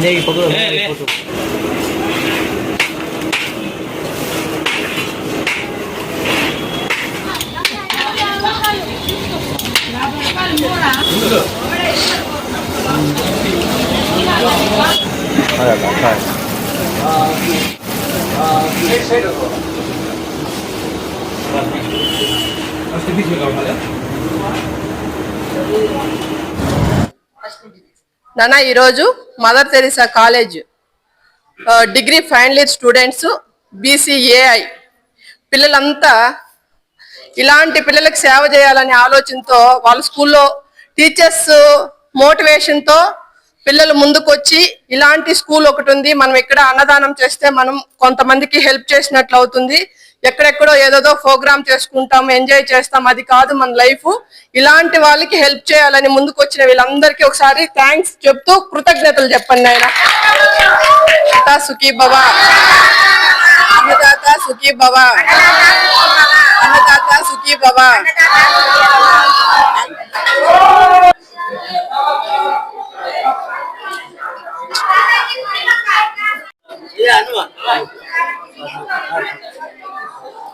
नहीं पकड़ो नहीं फोटो अरे बापा आ ये साइड हो बस बीच में गाँव वाला నాన్న ఈరోజు Mother Teresa college. Degree final year students బీసీఏఐ. పిల్లలంతా ఇలాంటి పిల్లలకు సేవ చేయాలనే ఆలోచనతో వాళ్ళ స్కూల్లో టీచర్స్ మోటివేషన్తో పిల్లలు ముందుకొచ్చి ఇలాంటి స్కూల్ ఒకటి ఉంది మనం ఇక్కడ అన్నదానం చేస్తే మనం కొంతమందికి హెల్ప్ చేసినట్లు అవుతుంది. ఎక్కడెక్కడో ఏదేదో ప్రోగ్రామ్ చేసుకుంటాం ఎంజాయ్ చేస్తాం అది కాదు మన లైఫ్. ఇలాంటి వాళ్ళకి హెల్ప్ చేయాలని ముందుకు వచ్చిన వీళ్ళందరికీ ఒకసారి థ్యాంక్స్ చెప్తూ కృతజ్ఞతలు చెప్పండి ఆయన సుఖీ బాబా అన్నదాత సుఖీ బాబా అన్నదాత సుఖీ బాబా